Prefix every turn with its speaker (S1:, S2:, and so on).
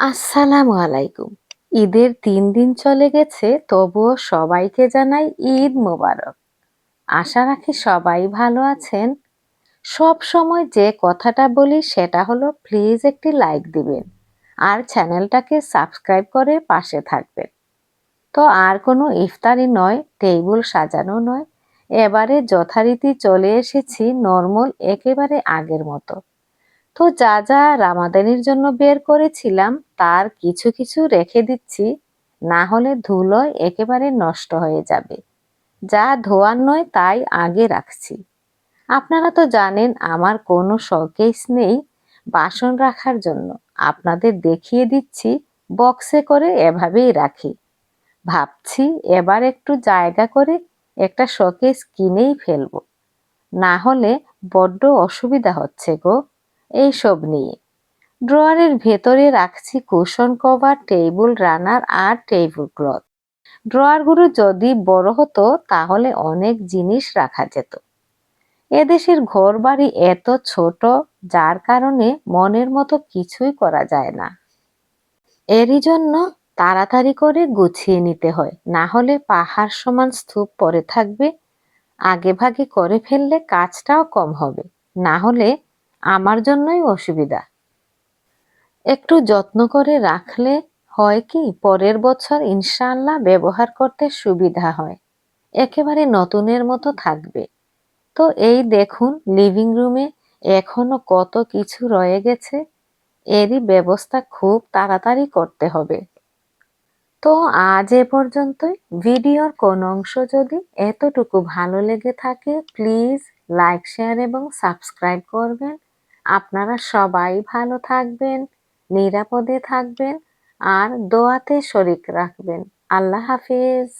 S1: আসসালামু আলাইকুম। ঈদের তিন দিন চলে গেছে, তবুও সবাইকে জানাই ঈদ মোবারক। আশা রাখি সবাই ভালো আছেন। সব সময় যে কথাটা বলি সেটা হলো প্লিজ একটি লাইক দিবেন আর চ্যানেলটাকে সাবস্ক্রাইব করে পাশে থাকবেন। তো আর কোনো ইফতারি নয় টেবিল সাজানো নয়, এবারে যথারীতি চলে এসেছি নর্মাল একেবারে আগের মতো। তো যা যা রামাদানির জন্য বের করেছিলাম, তার কিছু কিছু রেখে দিচ্ছি। না হলে ধুলোয় একেবারে নষ্ট হয়ে যাবে। যা ধোয়ার নয়, তাই আগে রাখছি। আপনারা তো জানেন, আমার কোনো শকেস নেই বাসন রাখার জন্য। আপনাদের দেখিয়ে দিচ্ছি, বক্সে করে এভাবেই রাখি। ভাবছি এবার একটু জায়গা করে একটা শোকেস কিনেই ফেলব। না হলে বড্ড অসুবিধা হচ্ছে গো। এইসব নিয়ে। ড্রয়ারের ভেতরে রাখছি কুশন কভার, টেবিল, রানার আর টেবিল ক্লথ। ড্রয়ারগুলো যদি বড় হতো, তাহলে অনেক জিনিস রাখা যেত। এদেশের ঘর বাড়ি এত ছোট, যার কারণে মনের মতো কিছুই করা যায় না। এরই জন্য তাড়াতাড়ি করে গুছিয়ে নিতে হয়, না হলে পাহাড় সমান স্তূপ পরে থাকবে। আগে ভাগে করে ফেললে কাজটাও কম হবে, না হলে আমার জন্যই অসুবিধা। একটু যত্ন করে রাখলে হয় কি, পরের বছর ইনশাল্লাহ ব্যবহার করতে সুবিধা হয়। একেবারে নতুনের মতো থাকবে। তো এই দেখুন লিভিং রুমে এখনও কত কিছু রয়ে গেছে। এরই ব্যবস্থা খুব তাড়াতাড়ি করতে হবে। তো আজ এ পর্যন্তই। ভিডিওর কোন অংশ যদি এতটুকু ভালো লেগে থাকে প্লিজ লাইক শেয়ার এবং সাবস্ক্রাইব করবেন। আপনারা সবাই ভালো থাকবেন নিরাপদে থাকবেন আর দোয়াতে শরিক রাখবেন। আল্লাহ হাফিজ।